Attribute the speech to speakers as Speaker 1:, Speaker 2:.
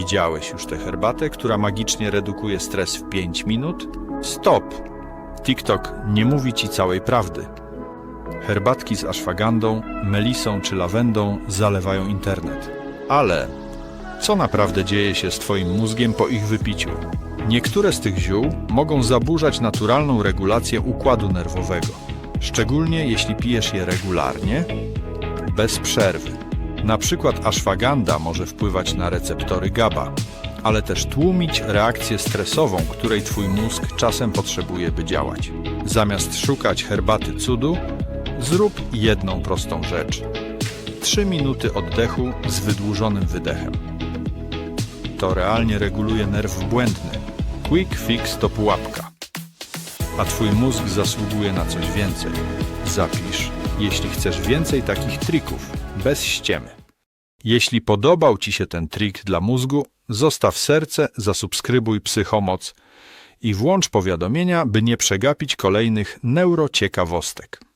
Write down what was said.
Speaker 1: Widziałeś już tę herbatę, która magicznie redukuje stres w 5 minut? Stop! TikTok nie mówi ci całej prawdy. Herbatki z aszwagandą, melisą czy lawendą zalewają internet. Ale co naprawdę dzieje się z Twoim mózgiem po ich wypiciu? Niektóre z tych ziół mogą zaburzać naturalną regulację układu nerwowego, szczególnie jeśli pijesz je regularnie, bez przerwy. Na przykład aszwaganda może wpływać na receptory GABA, ale też tłumić reakcję stresową, której Twój mózg czasem potrzebuje, by działać. Zamiast szukać herbaty cudu, zrób jedną prostą rzecz. 3 minuty oddechu z wydłużonym wydechem. To realnie reguluje nerw błędny. Quick fix to pułapka. A twój mózg zasługuje na coś więcej. Zapisz, jeśli chcesz więcej takich trików, bez ściemy. Jeśli podobał Ci się ten trik dla mózgu, zostaw serce, zasubskrybuj Psychomoc i włącz powiadomienia, by nie przegapić kolejnych neurociekawostek.